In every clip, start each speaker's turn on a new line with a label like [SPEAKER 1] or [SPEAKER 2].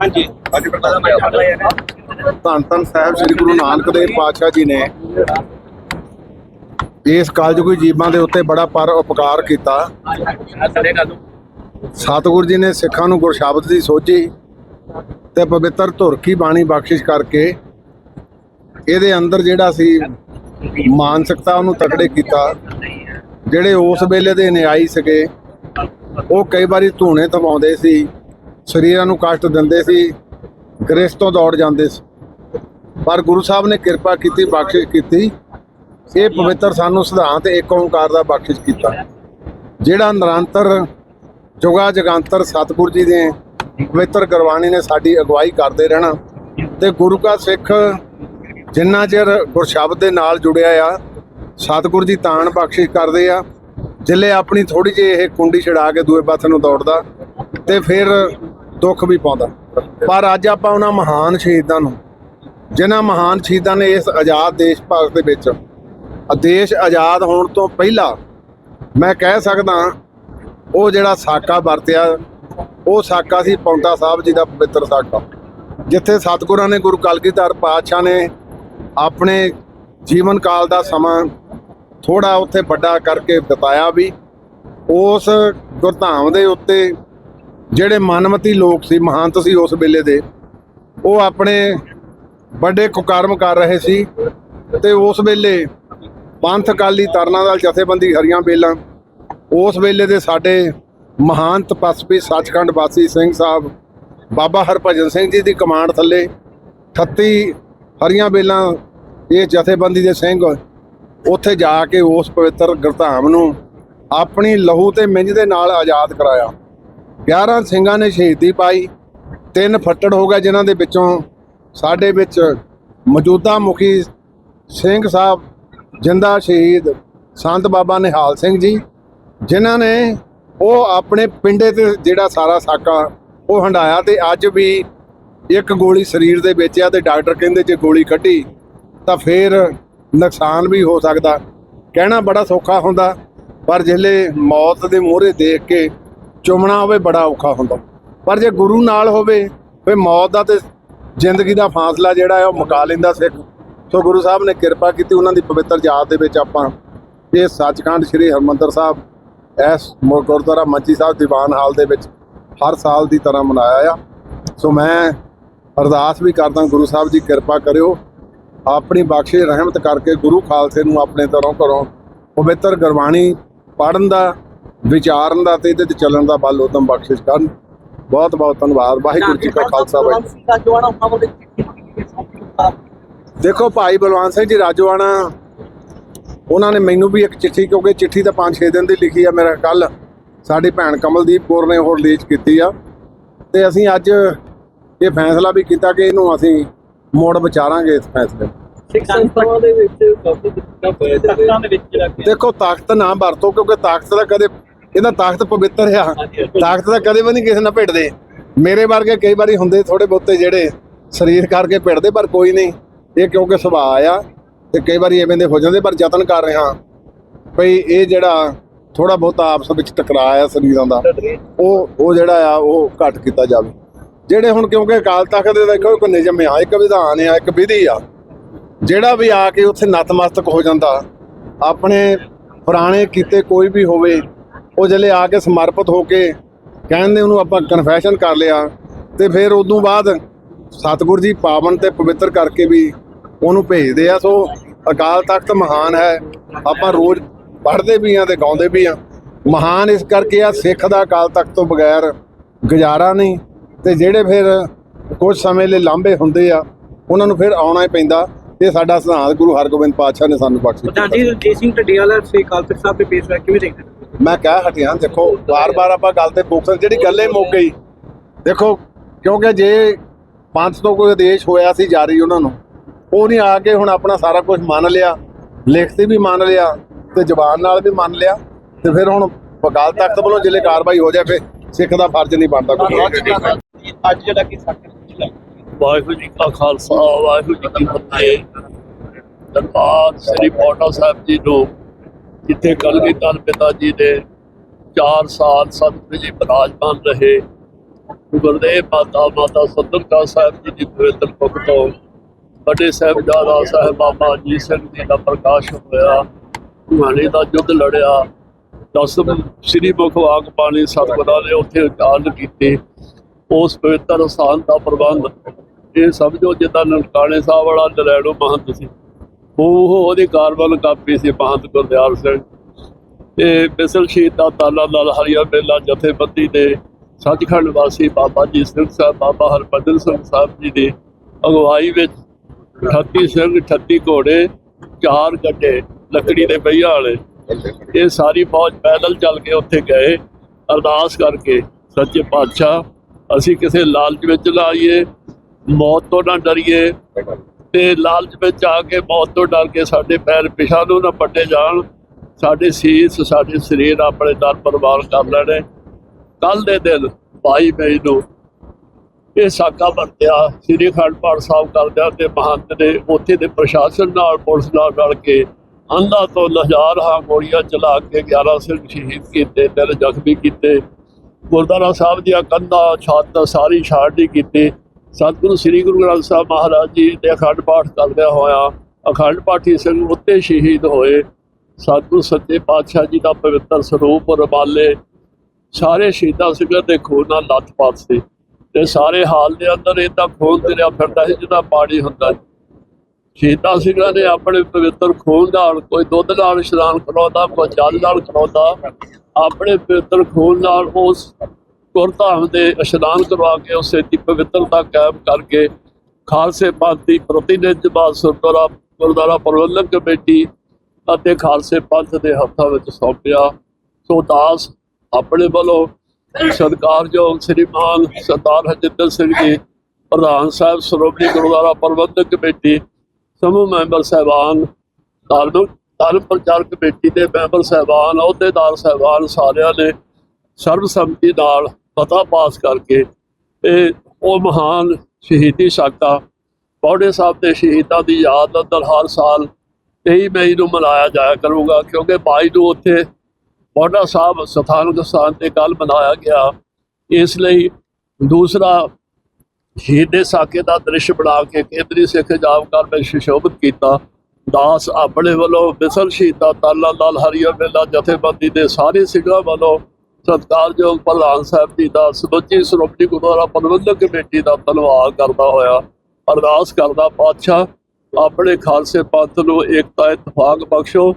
[SPEAKER 1] ਹਾਂਜੀ।
[SPEAKER 2] ਅੱਜ ਧੰਨ ਧੰਨ ਸਾਹਿਬ, ਸ੍ਰੀ ਗੁਰੂ ਨਾਨਕ ਦੇਵ ਪਾਤਸ਼ਾਹ ਜੀ ਨੇ ਇਸ ਕਾਲਜੁਗੀ ਜੀਵਾਂ ਦੇ ਉੱਤੇ ਬੜਾ ਪਰ ਉਪਕਾਰ ਕੀਤਾ। ਸਤਿਗੁਰੂ ਜੀ ਨੇ ਸਿੱਖਾਂ ਨੂੰ ਗੁਰਸ਼ਬਦ ਦੀ ਸੋਝੀ ਤੇ ਪਵਿੱਤਰ ਧੁਰ ਕੀ ਬਾਣੀ ਬਖਸ਼ਿਸ਼ ਕਰਕੇ ਇਹਦੇ ਅੰਦਰ ਜਿਹੜਾ ਸੀ ਮਾਨਸਿਕਤਾ ਉਹਨੂੰ ਤਕੜੇ ਕੀਤਾ, ਜਿਹੜੇ ਉਸ ਵੇਲੇ ਦੇ ਨਿਆਈ ਸਕੇ ਉਹ ਕਈ ਵਾਰੀ ਧੂਣੇ ਤਵਾਉਂਦੇ ਸੀ, ਸਰੀਰਾਂ ਨੂੰ ਕਸ਼ਟ ਦਿੰਦੇ ਸੀ ਗ੍ਰਸਤ ਤੋਂ ਦੌੜ ਜਾਂਦੇ ਸੀ। ਪਰ ਗੁਰੂ ਸਾਹਿਬ ਨੇ ਕਿਰਪਾ ਕੀਤੀ, ਬਖਸ਼ਿਸ਼ ਕੀਤੀ। ਇਹ ਪਵਿੱਤਰ ਸਾਨੂੰ ਸਿਧਾਂਤ ਏਕ ਓੰਕਾਰ ਦਾ ਬਖਸ਼ਿਸ਼ ਕੀਤਾ। ਜਿਹੜਾ ਨਿਰੰਤਰ ਜੁਗਾ ਜਗਾਂਤਰ ਸਤਿਗੁਰੂ ਜੀ ਦੇ ਪਵਿੱਤਰ ਗੁਰਬਾਣੀ ਨੇ ਸਾਡੀ ਅਗਵਾਈ ਕਰਦੇ ਰਹਿਣਾ ਤੇ ਗੁਰੂ ਕਾ ਸਿੱਖ ਜਿੰਨਾ ਚਿਰ ਗੁਰਸ਼ਬਦ ਦੇ ਨਾਲ ਜੁੜਿਆ ਆ, ਸਤਿਗੁਰੂ ਜੀ ਤਾਣ ਬਖਸ਼ਿਸ਼ ਕਰਦੇ ਆ। ਜਿੱਲੇ ਆਪਣੀ ਥੋੜੀ ਜਿਹੀ ਇਹ ਕੁੰਡੀ ਛਡਾ ਕੇ ਦੂਏ ਪਾਸੇ ਨੂੰ ਦੌੜਦਾ ਤੇ ਫਿਰ ਦੁੱਖ ਵੀ ਪਾਉਂਦਾ। ਪਰ ਅੱਜ ਆਪਾਂ ਉਹਨਾਂ ਮਹਾਨ ਸ਼ਹੀਦਾਂ ਨੂੰ, ਜਿਨ੍ਹਾਂ ਮਹਾਨ ਸ਼ਹੀਦਾਂ ਨੇ ਇਸ ਆਜ਼ਾਦ ਦੇਸ਼ ਭਾਰਤ ਦੇ ਵਿੱਚ ਦੇਸ਼ ਆਜ਼ਾਦ ਹੋਣ ਤੋਂ ਪਹਿਲਾਂ ਮੈਂ ਕਹਿ ਸਕਦਾ ਉਹ ਜਿਹੜਾ ਸਾਕਾ ਵਰਤਿਆ, ਉਹ ਸਾਕਾ ਸੀ ਪੌਂਟਾ ਸਾਹਿਬ ਜੀ ਦਾ ਪਵਿੱਤਰ ਸਾਕਾ, ਜਿੱਥੇ ਸਤਿਗੁਰਾਂ ਨੇ ਗੁਰੂ ਕਲਗੀਧਰ ਪਾਤਸ਼ਾਹ ਨੇ ਆਪਣੇ ਜੀਵਨ ਕਾਲ ਦਾ ਸਮਾਂ ਥੋੜਾ ਉੱਥੇ ਵੱਡਾ ਕਰਕੇ ਬਤਾਇਆ ਵੀ। ਉਸ ਗੁਰਧਾਮ ਦੇ ਉੱਤੇ ਜਿਹੜੇ ਮਨਮਤੀ ਲੋਕ ਸੀ, ਮਹੰਤ ਸੀ ਉਸ ਵੇਲੇ ਦੇ, ਉਹ ਆਪਣੇ ਵੱਡੇ ਕੁਕਰਮ ਕਰ ਰਹੇ ਸੀ ਤੇ ਉਸ ਵੇਲੇ ਪੰਥ ਅਕਾਲੀ ਤਰਨਾ ਦਲ ਜਥੇਬੰਦੀ ਹਰੀਆਂ ਬੇਲਾਂ, ਉਸ ਵੇਲੇ ਦੇ ਸਾਡੇ ਮਹਾਨ ਤਪਸਵੀ ਸੱਚਖੰਡ ਵਾਸੀ ਸਿੰਘ ਸਾਹਿਬ, ਬਾਬਾ ਹਰਭਜਨ ਸਿੰਘ ਜੀ ਦੀ ਕਮਾਂਡ ਥੱਲੇ 38 ਹਰੀਆਂ ਬੇਲਾਂ, ਇਹ ਜਥੇਬੰਦੀ ਦੇ ਸਿੰਘ ਉੱਥੇ ਜਾ ਕੇ ਉਸ ਪਵਿੱਤਰ ਗੁਰਧਾਮ ਨੂੰ ਆਪਣੀ ਲਹੂ ਤੇ ਮਿੰਝ ਦੇ ਨਾਲ ਆਜ਼ਾਦ ਕਰਾਇਆ। 11 ਸਿੰਘਾਂ ਨੇ ਸ਼ਹੀਦੀ ਪਾਈ, ਤਿੰਨ ਫੱਟੜ ਹੋ ਗਏ ਜਿਨ੍ਹਾਂ ਦੇ ਵਿੱਚੋਂ ਸਾਡੇ ਵਿੱਚ ਮੌਜੂਦਾ ਮੁਖੀ ਸਿੰਘ ਸਾਹਿਬ, ਜਿੰਦਾ ਸ਼ਹੀਦ ਸੰਤ ਬਾਬਾ ਨਿਹਾਲ ਸਿੰਘ ਜੀ, ਜਿਨ੍ਹਾਂ ਨੇ ਉਹ ਆਪਣੇ ਪਿੰਡੇ ਤੇ ਜਿਹੜਾ ਸਾਰਾ ਸਾਕਾ ਉਹ ਹੰਡਾਇਆ ਤੇ ਅੱਜ ਵੀ ਇੱਕ ਗੋਲੀ ਸਰੀਰ ਦੇ ਵਿੱਚ ਆ ਤੇ ਡਾਕਟਰ ਕਹਿੰਦੇ ਜੇ ਗੋਲੀ ਕੱਢੀ ਤਾਂ ਫੇਰ ਨੁਕਸਾਨ ਵੀ ਹੋ ਸਕਦਾ। ਕਹਿਣਾ ਬੜਾ ਸੌਖਾ ਹੁੰਦਾ, ਪਰ ਜਿਹੜੇ ਮੌਤ ਦੇ ਮੂਹਰੇ ਦੇਖ ਕੇ ਚੁੰਮਣਾ ਹੋਵੇ, ਬੜਾ ਔਖਾ ਹੁੰਦਾ। ਪਰ ਜੇ ਗੁਰੂ ਨਾਲ ਹੋਵੇ, ਫੇ ਮੌਤ ਦਾ ਤੇ ਜ਼ਿੰਦਗੀ ਦਾ ਫਾਸਲਾ ਜਿਹੜਾ ਹੈ ਉਹ ਮੁਕਾ ਲੈਂਦਾ ਸਿੱਖ। ਸੋ ਗੁਰੂ ਸਾਹਿਬ ਨੇ ਕਿਰਪਾ ਕੀਤੀ ਉਹਨਾਂ ਦੀ ਪਵਿੱਤਰ ਯਾਦ ਦੇ ਵਿੱਚ ਆਪਾਂ ਇਹ ਸੱਚਖੰਡ ਸ੍ਰੀ ਹਰਮੰਦਰ ਸਾਹਿਬ, ਇਸ ਗੁਰਦੁਆਰਾ ਮੰਚੀ ਸਾਹਿਬ ਦੀਵਾਨ ਹਾਲ ਦੇ ਵਿੱਚ ਹਰ ਸਾਲ ਦੀ ਤਰ੍ਹਾਂ ਮਨਾਇਆ ਆ। ਸੋ ਮੈਂ ਅਰਦਾਸ ਵੀ ਕਰਦਾ, ਗੁਰੂ ਸਾਹਿਬ ਜੀ ਕਿਰਪਾ ਕਰਿਓ। ਆਪਣੀ ਬਖਸ਼ਿਸ਼ ਰਹਿਮਤ ਕਰਕੇ ਗੁਰੂ ਖਾਲਸੇ ਨੂੰ ਆਪਣੇ ਤਰੋਂ ਘਰੋਂ ਪਵਿੱਤਰ ਗੁਰਬਾਣੀ ਪੜਨ ਦਾ ਵਿਚਾਰਨ ਦਾ ਤੇ ਇਹਦੇ ਤੇ ਚੱਲਣ ਦਾ ਬਲ ਉਦਮ ਬਖਸ਼ਿਸ਼ ਕਰਨ। ਬਹੁਤ ਬਹੁਤ ਧੰਨਵਾਦ। ਵਾਹਿਗੁਰੂ ਜੀ ਕਾ ਖਾਲਸਾ ਵਾਹਿਗੁਰੂ ਦੇਖੋ ਭਾਈ ਬਲਵੰਤ ਸਿੰਘ ਜੀ ਰਾਜੋਆਣਾ ਉਹਨਾਂ ਨੇ ਮੈਨੂੰ ਵੀ ਇੱਕ ਚਿੱਠੀ ਕਿਉਂਕਿ ਚਿੱਠੀ ਤਾਂ 5-6 ਦਿਨ ਦੀ ਲਿਖੀ ਆ ਮੇਰਾ ਕੱਲ। ਸਾਡੀ ਭੈਣ ਕਮਲਦੀਪ ਕੌਰ ਨੇ ਹੋਰ ਰਿਲੀਜ਼ ਕੀਤੀ ਆ। ਤੇ ਅਸੀਂ ਅੱਜ ਇਹ ਫੈਸਲਾ ਵੀ ਕੀਤਾ ਕਿ ਇਹਨੂੰ ਅਸੀਂ ਮੋੜ ਵਿਚਾਰਾਂਗੇ ਇਸ ਫੈਸਲੇ ਨੂੰ।
[SPEAKER 3] ਸਿੱਖ ਸੰਸਥਾਵਾਂ ਦੇ ਵਿੱਚ ਕਾਫੀ ਦਿੱਕਤਾਂ ਪੈ ਤਖਤਾਂ ਦੇ ਵਿੱਚ ਜਿਹੜਾ ਕਿ।
[SPEAKER 2] ਦੇਖੋ ਤਾਕਤ ਨਾ ਵਰਤੋ ਕਿਉਂਕਿ ਤਾਕਤ ਦਾ ਕਦੇ ਇਹਦਾ ਤਾਕਤ ਪਵਿੱਤਰ ਆ। ਤਾਕਤ ਦਾ ਕਦੇ ਵੀ ਨਹੀਂ ਕਿਸੇ ਨਾਲ ਭਿੜਦੇ। ਮੇਰੇ ਵਰਗੇ ਕਈ ਵਾਰੀ ਹੁੰਦੇ ਥੋੜੇ ਬਹੁਤੇ ਜਿਹੜੇ ਸਰੀਰ ਕਰਕੇ ਭਿੜਦੇ ਪਰ ਕੋਈ ਨਹੀਂ। ਇਹ ਕਿਉਂਕਿ ਸੁਭਾਅ ਆ ਤੇ ਕਈ ਵਾਰੀ ਐਵੇਂ ਦੇ ਹੋ ਜਾਂਦੇ ਪਰ ਯਤਨ ਕਰ ਰਿਹਾ। ਭਈ ਇਹ ਜਿਹੜਾ ਥੋੜਾ ਬਹੁਤਾ ਆਪਸ ਵਿੱਚ ਟਕਰਾਅ ਆ ਸਰੀਰਾਂ ਦਾ ਉਹ ਉਹ ਜਿਹੜਾ ਆ ਉਹ ਘੱਟ ਕੀਤਾ ਜਾਵੇ। ਜਿਹੜੇ ਹੁਣ ਕਿਉਂਕਿ ਅਕਾਲ ਤਖਤ ਦੇ ਦੇਖੋ ਇੱਕ ਨਿਯਮ ਆ, ਇੱਕ ਵਿਧਾਨ ਆ, ਇੱਕ ਵਿਧੀ ਆ। ਜਿਹੜਾ ਵੀ ਆ ਕੇ ਉੱਥੇ ਨਤਮਸਤਕ ਹੋ ਜਾਂਦਾ, ਆਪਣੇ ਪੁਰਾਣੇ ਕੀਤੇ ਕੋਈ ਵੀ ਹੋਵੇ, ਉਹ ਜਲੇ ਆ ਕੇ ਸਮਰਪਿਤ ਹੋ ਕੇ ਕਹਿੰਦੇ ਉਹਨੂੰ ਆਪਾਂ ਕਨਫੈਸ਼ਨ ਕਰ ਲਿਆ, ਤੇ ਫਿਰ ਉਦੋਂ ਬਾਅਦ ਸਤਿਗੁਰੂ ਜੀ ਪਾਵਨ ਤੇ ਪਵਿੱਤਰ ਕਰਕੇ ਵੀ ਉਹਨੂੰ ਭੇਜਦੇ ਆ। ਸੋ ਅਕਾਲ ਤਖਤ ਮਹਾਨ ਹੈ, ਆਪਾਂ ਰੋਜ਼ ਪੜ੍ਹਦੇ ਵੀ ਆ ਤੇ ਗਾਉਂਦੇ ਵੀ ਆ। ਮਹਾਨ ਇਸ ਕਰਕੇ ਆ, ਸਿੱਖ ਦਾ ਅਕਾਲ ਤਖਤ ਤੋਂ ਬਗੈਰ ਗੁਜ਼ਾਰਾ ਨਹੀਂ। ਤੇ ਜਿਹੜੇ ਫਿਰ ਕੁਝ ਸਮੇਂ ਲਈ ਲਾਂਭੇ ਹੁੰਦੇ ਆ ਉਹਨਾਂ ਨੂੰ ਫਿਰ ਆਉਣਾ ਹੀ ਪੈਂਦਾ। ਇਹ ਸਾਡਾ ਸਿਧਾਂਤ ਗੁਰੂ ਹਰਗੋਬਿੰਦ ਪਾਤਸ਼ਾਹ ਨੇ ਸਾਨੂੰ ਬਖਸ਼ਿਸ਼
[SPEAKER 3] ਪ੍ਰਧਾਨ ਜੀ ਰਣਜੀਤ ਸਿੰਘ ਢੱਡੀਵਾਲ ਸ੍ਰੀ ਤਖਤ ਸਾਹਿਬ ਦੇ ਪੇਸ਼ ਹੋਇਆ ਕਿਵੇਂ ਦੇਖਦੇ?
[SPEAKER 2] ਮੈਂ ਕਹਿ ਹਟਿਆ ਦੇਖੋ ਵਾਰ-ਵਾਰ ਆਪਾਂ ਗੱਲ ਤੇ ਫੋਕਸ ਜਿਹੜੀ ਗੱਲ ਹੀ ਮੁੱਕ ਗਈ ਦੇਖੋ ਕਿਉਂਕਿ ਜੇ ਪੰਥ ਤੋਂ ਕੋਈ ਆਦੇਸ਼ ਹੋਇਆ ਸੀ ਜਾਰੀ ਉਹਨਾਂ ਨੂੰ ਉਹ ਨਹੀਂ ਆ ਕੇ ਹੁਣ ਆਪਣਾ ਸਾਰਾ ਕੁਝ ਮੰਨ ਲਿਆ ਲਿਖਤੀ ਵੀ ਮੰਨ ਲਿਆ ਤੇ ਜ਼ਬਾਨ ਨਾਲ ਵੀ ਮੰਨ ਲਿਆ ਤੇ ਫਿਰ ਹੁਣ ਅਕਾਲ ਤਖਤ ਵੱਲੋਂ ਜਿਹੜੇ ਕਾਰਵਾਈ ਹੋ ਫਿਰ ਸਿੱਖ ਦਾ ਫਰਜ਼ ਨਹੀਂ ਬਣਦਾ ਕੋਈ।
[SPEAKER 3] ਅੱਜ ਜਿਹੜਾ ਕਿ ਸਾਡੇ ਜ਼ਿਲ੍ਹਾ
[SPEAKER 4] ਵਾਹਿਗੁਰੂ ਜੀ ਕਾ ਖਾਲਸਾ, ਵਾਹਿਗੁਰੂ ਜੀ ਕੀ ਫਤਿਹ। ਦਰਬਾਰ ਸ੍ਰੀ ਪੌਂਟਾ ਸਾਹਿਬ ਜੀ ਨੂੰ, ਜਿੱਥੇ ਕਲਗੀਧਰ ਪਿਤਾ ਜੀ ਨੇ 4 ਸਾਲ ਸਤਿਗੁਰੂ ਜੀ ਬਰਾਜਮਾਨ ਰਹੇ ਗੁਰਦੇਵ ਮਾਤਾ ਮਾਤਾ ਸਤਿਗੁਰੂ ਸਾਹਿਬ ਜੀ ਦੀ ਪਵਿੱਤਰ ਮੁਖ ਤੋਂ, ਵੱਡੇ ਸਾਹਿਬਜ਼ਾਦਾ ਸਾਹਿਬ ਬਾਬਾ ਅਜੀਤ ਸਿੰਘ ਜੀ ਦਾ ਪ੍ਰਕਾਸ਼ ਹੋਇਆ ਕਹਾਣੀ ਦਾ ਯੁੱਧ ਲੜਿਆ, ਦਸਮ ਸ੍ਰੀ ਮੁਖ ਵਾਕ ਪਾਣੀ ਸਤਿਗੁਰਾਂ ਨੇ ਉੱਥੇ ਉਚਾਰਨ ਕੀਤੇ। ਉਸ ਪਵਿੱਤਰ ਸਥਾਨ ਦਾ ਪ੍ਰਬੰਧ। ਇਹ ਸਮਝੋ ਜਿੱਦਾਂ ਨਨਕਾਣੇ ਸਾਹਿਬ ਵਾਲਾ ਨਰੈਣੋ ਮਹੰਤ ਸੀ। ਉਹ ਉਹਦੀ ਕਾਰਬਨ ਕਾਪੀ ਸੀ ਮਹੰਤ ਗੁਰਦਿਆਲ ਸਿੰਘ। ਤੇ ਮਿਸਲ ਸ਼ਹੀਦ ਦਾ ਤਾਲਾ ਲਾਲ ਹਰੀਆ ਬੇਲਾ ਜਥੇਬੰਦੀ ਦੇ ਸੱਚਖੰਡ ਵਾਸੀ ਬਾਬਾ ਜੀ ਸਿੰਘ ਸਾਹਿਬ, ਬਾਬਾ ਹਰਭਜਨ ਸਿੰਘ ਸਾਹਿਬ ਜੀ ਦੀ ਅਗਵਾਈ ਵਿੱਚ 38 ਸਿੰਘ 38 ਘੋੜੇ, ਚਾਰ ਗੱਡੇ ਲੱਕੜੀ ਦੇ ਬਈਆਂ ਵਾਲੇ। ਇਹ ਸਾਰੀ ਫੌਜ ਪੈਦਲ ਚੱਲ ਕੇ ਉੱਥੇ ਗਏ। ਅਰਦਾਸ ਕਰਕੇ ਸੱਚੇ ਪਾਤਸ਼ਾਹ ਅਸੀਂ ਕਿਸੇ ਲਾਲਚ ਵਿੱਚ ਨਾ ਆਈਏ, ਮੌਤ ਤੋਂ ਨਾ ਡਰੀਏ ਤੇ ਲਾਲਚ ਵਿੱਚ ਆ ਕੇ ਮੌਤ ਤੋਂ ਡਰ ਕੇ ਸਾਡੇ ਪੈਰ ਪਿਛਾ ਨੂੰ ਨਾ ਪੱਟੇ ਜਾਣ। ਸਾਡੇ ਸੀਸ, ਸਾਡੇ ਸਰੀਰ ਆਪਣੇ ਦਰ ਪਰਵਾਰ ਕਰ ਲੈਣੇ। ਕੱਲ ਦੇ ਦਿਨ 22 ਮਈ ਨੂੰ ਇਹ ਸਾਕਾ ਵਰਤਿਆ ਸ੍ਰੀ ਅਖੰਡ ਪਾਠ ਸਾਹਿਬ ਕਰਦਿਆਂ ਤੇ ਮਹੰਤ ਨੇ ਉੱਥੇ ਦੇ ਪ੍ਰਸ਼ਾਸਨ ਨਾਲ, ਪੁਲਿਸ ਨਾਲ ਰਲ ਕੇ ਅੰਧਾ ਤੋਂ ਹਜ਼ਾਰ ਹਾਂ ਗੋਲੀਆਂ ਚਲਾ ਕੇ 11 ਸਿੰਘ ਸ਼ਹੀਦ ਕੀਤੇ, ਤਿੰਨ ਜ਼ਖਮੀ ਕੀਤੇ। ਗੁਰਦੁਆਰਾ ਸਾਹਿਬ ਦੀਆਂ ਕੰਧਾਂ, ਛੱਤ ਸਾਰੀ ਛਾੜੀ ਕੀਤੀ। ਸਤਿਗੁਰੂ ਸ੍ਰੀ ਗੁਰੂ ਗ੍ਰੰਥ ਸਾਹਿਬ ਮਹਾਰਾਜ ਜੀ ਦੇ ਅਖੰਡ ਪਾਠ ਕਰਦਿਆਂ ਹੋਇਆ। ਅਖੰਡ ਪਾਠੀ ਸਿੰਘ ਉੱਤੇ ਸ਼ਹੀਦ ਹੋਏ। ਸਤਿਗੁਰੂ ਸੱਚੇ ਪਾਤਸ਼ਾਹ ਜੀ ਦਾ ਪਵਿੱਤਰ ਸਰੂਪ ਰਬਾਲੇ ਸਾਰੇ ਸ਼ਹੀਦਾਂ ਸਿੰਘਾਂ ਦੇ ਖੂਨ ਨਾਲ ਲੱਥਪੱਥ ਸੀ ਤੇ ਸਾਰੇ ਹਾਲ ਦੇ ਅੰਦਰ ਇਹਦਾ ਖੂਨ ਤੇਰਿਆ ਫਿਰਦਾ ਸੀ ਜਿਹਦਾ ਪਾਣੀ ਹੁੰਦਾ। ਸ਼ਹੀਦਾਂ ਸਿੰਘਾਂ ਨੇ ਆਪਣੇ ਪਵਿੱਤਰ ਖੂਨ ਨਾਲ ਕੋਈ ਦੁੱਧ ਨਾਲ ਇਸ਼ਨਾਨ ਕਰਾਉਂਦਾ ਕੋਈ ਜਲ ਨਾਲ ਕਰਾਉਂਦਾ ਆਪਣੇ ਪਵਿੱਤਰ ਖੂਨ ਨਾਲ ਉਸ ਗੁਰਧਾਮ ਦੇ ਇਸ਼ਨਾਨ ਕਰਵਾ ਕੇ ਉਸੇ ਦੀ ਪਵਿੱਤਰਤਾ ਕਾਇਮ ਕਰਕੇ ਖਾਲਸੇ ਪੰਥ ਦੀ ਪ੍ਰਤੀਨਿਧ ਬਾਦ ਗੁਰਦੁਆਰਾ ਪ੍ਰਬੰਧਕ ਕਮੇਟੀ ਅਤੇ ਖਾਲਸੇ ਪੰਥ ਦੇ ਹੱਥਾਂ ਵਿੱਚ ਸੌਂਪਿਆ। ਸੋ ਦਾਸ ਆਪਣੇ ਵੱਲੋਂ ਸਤਿਕਾਰਯੋਗ ਸ੍ਰੀਮਾਨ ਸਰਦਾਰ ਹਰਜਿੰਦਰ ਸਿੰਘ ਜੀ, ਪ੍ਰਧਾਨ ਸਾਹਿਬ, ਸ਼੍ਰੋਮਣੀ ਗੁਰਦੁਆਰਾ ਪ੍ਰਬੰਧਕ ਕਮੇਟੀ, ਸਮੂਹ ਮੈਂਬਰ ਸਹਿਬਾਨ, ਧਾਰਮਿਕ ਧਰਮ ਪ੍ਰਚਾਰ ਕਮੇਟੀ ਦੇ ਮੈਂਬਰ ਸਹਿਬਾਨ ਅਹੁਦੇਦਾਰ ਸਹਿਬਾਨ ਸਾਰਿਆਂ ਨੇ ਸਰਬਸੰਮਤੀ ਨਾਲ ਪਤਾ ਪਾਸ ਕਰਕੇ ਇਹ ਉਹ ਮਹਾਨ ਸ਼ਹੀਦੀ ਸਾਕਾ ਪੌੜੇ ਸਾਹਿਬ ਦੇ ਸ਼ਹੀਦਾਂ ਦੀ ਯਾਦ ਅੰਦਰ ਹਰ ਸਾਲ 23 ਮਈ ਨੂੰ ਮਨਾਇਆ ਜਾਇਆ ਕਰੂਗਾ, ਕਿਉਂਕਿ ਬਾਈ ਨੂੰ ਉੱਥੇ ਪੌੜਾ ਸਾਹਿਬ ਸਥਾਨਕ ਸਥਾਨ ਤੇ ਕੱਲ ਮਨਾਇਆ ਗਿਆ। ਇਸ ਲਈ ਦੂਸਰਾ ਸ਼ਹੀਦੇ ਸਾਕੇ ਦਾ ਦ੍ਰਿਸ਼ ਬਣਾ ਕੇ ਕੇਂਦਰੀ ਸਿੱਖ ਜਾਬਕਾਰ ਵਿੱਚ ਸੁਸ਼ੋਭਿਤ ਕੀਤਾ। ਦਾਸ ਆਪਣੇ ਵੱਲੋਂ ਮਿਸਲ ਸ਼ਹੀਦਾਂ ਤਾਲਾ ਲਾਲ ਹਰੀਆ ਮੇਲਾ ਜਥੇਬੰਦੀ ਦੇ ਸਾਰੇ ਸਿੰਘਾਂ ਵੱਲੋਂ ਸਤਿਕਾਰਯੋਗ ਪ੍ਰਧਾਨ ਸਾਹਿਬ ਜੀ ਦਾ ਸਮੁੱਚੀ ਸ਼੍ਰੋਮਣੀ ਗੁਰਦੁਆਰਾ ਪ੍ਰਬੰਧਕ ਕਮੇਟੀ ਦਾ ਧੰਨਵਾਦ ਕਰਦਾ ਹੋਇਆ। ਅਰਦਾਸ ਕਰਦਾ ਪਾਤਸ਼ਾਹ, ਆਪਣੇ ਖਾਲਸੇ ਪੰਥ ਨੂੰ ਏਕਤਾ ਇਤਫਾਕ ਬਖਸ਼ੋ।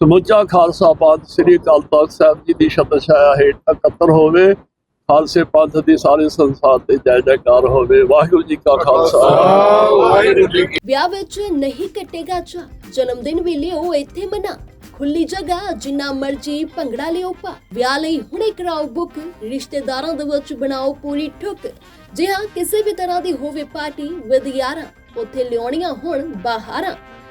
[SPEAKER 4] ਸਮੁੱਚਾ ਖਾਲਸਾ ਪੰਥ ਸ੍ਰੀ ਅਕਾਲ ਤਖਤ ਸਾਹਿਬ ਜੀ ਦੀ ਸ਼ਬਦ ਛਾਇਆ ਹੇਠ ਇਕੱਤਰ ਹੋਵੇ। ਖਾਲਸੇ ਪੰਥ ਦੀ ਸਾਰੇ ਸੰਸਾਰ ਤੇ ਜੈ ਜੈਕਾਰ ਹੋਵੇ। ਵਾਹਿਗੁਰੂ ਜੀ ਕਾ ਖਾਲਸਾ। ਵਾਹਿਗੁਰੂ ਜੀ ਕੀ
[SPEAKER 5] ਵਿਆਹ ਵਿੱਚ ਨਹੀਂ ਕੱਟੇਗਾ ਚਾ ਜਨਮ ਦਿਨ ਵੀ ਲਿਓ ਇੱਥੇ ਮਨਾ। ਖੁੱਲੀ ਜਗ੍ਹਾ ਜਿੰਨਾ ਮਰਜ਼ੀ ਭੰਗੜਾ ਲਿਓ ਪਾ। ਵਿਆਹ ਲਈ ਹੁਣੇ ਕਰਾਓ ਬੁੱਕ। ਰਿਸ਼ਤੇਦਾਰਾਂ ਦੇ ਵਿੱਚ ਬਣਾਓ ਪੂਰੀ ਠੁੱਕ। ਜੇ ਹਾਂ ਕਿਸੇ ਵੀ ਤਰ੍ਹਾਂ ਦੀ ਹੋਵੇ ਪਾਰਟੀ ਵਿਦ ਯਾਰਾਂ ਉੱਥੇ ਲਿਆਉਣੀਆਂ ਹੁਣ ਬਾਹਰਾਂ।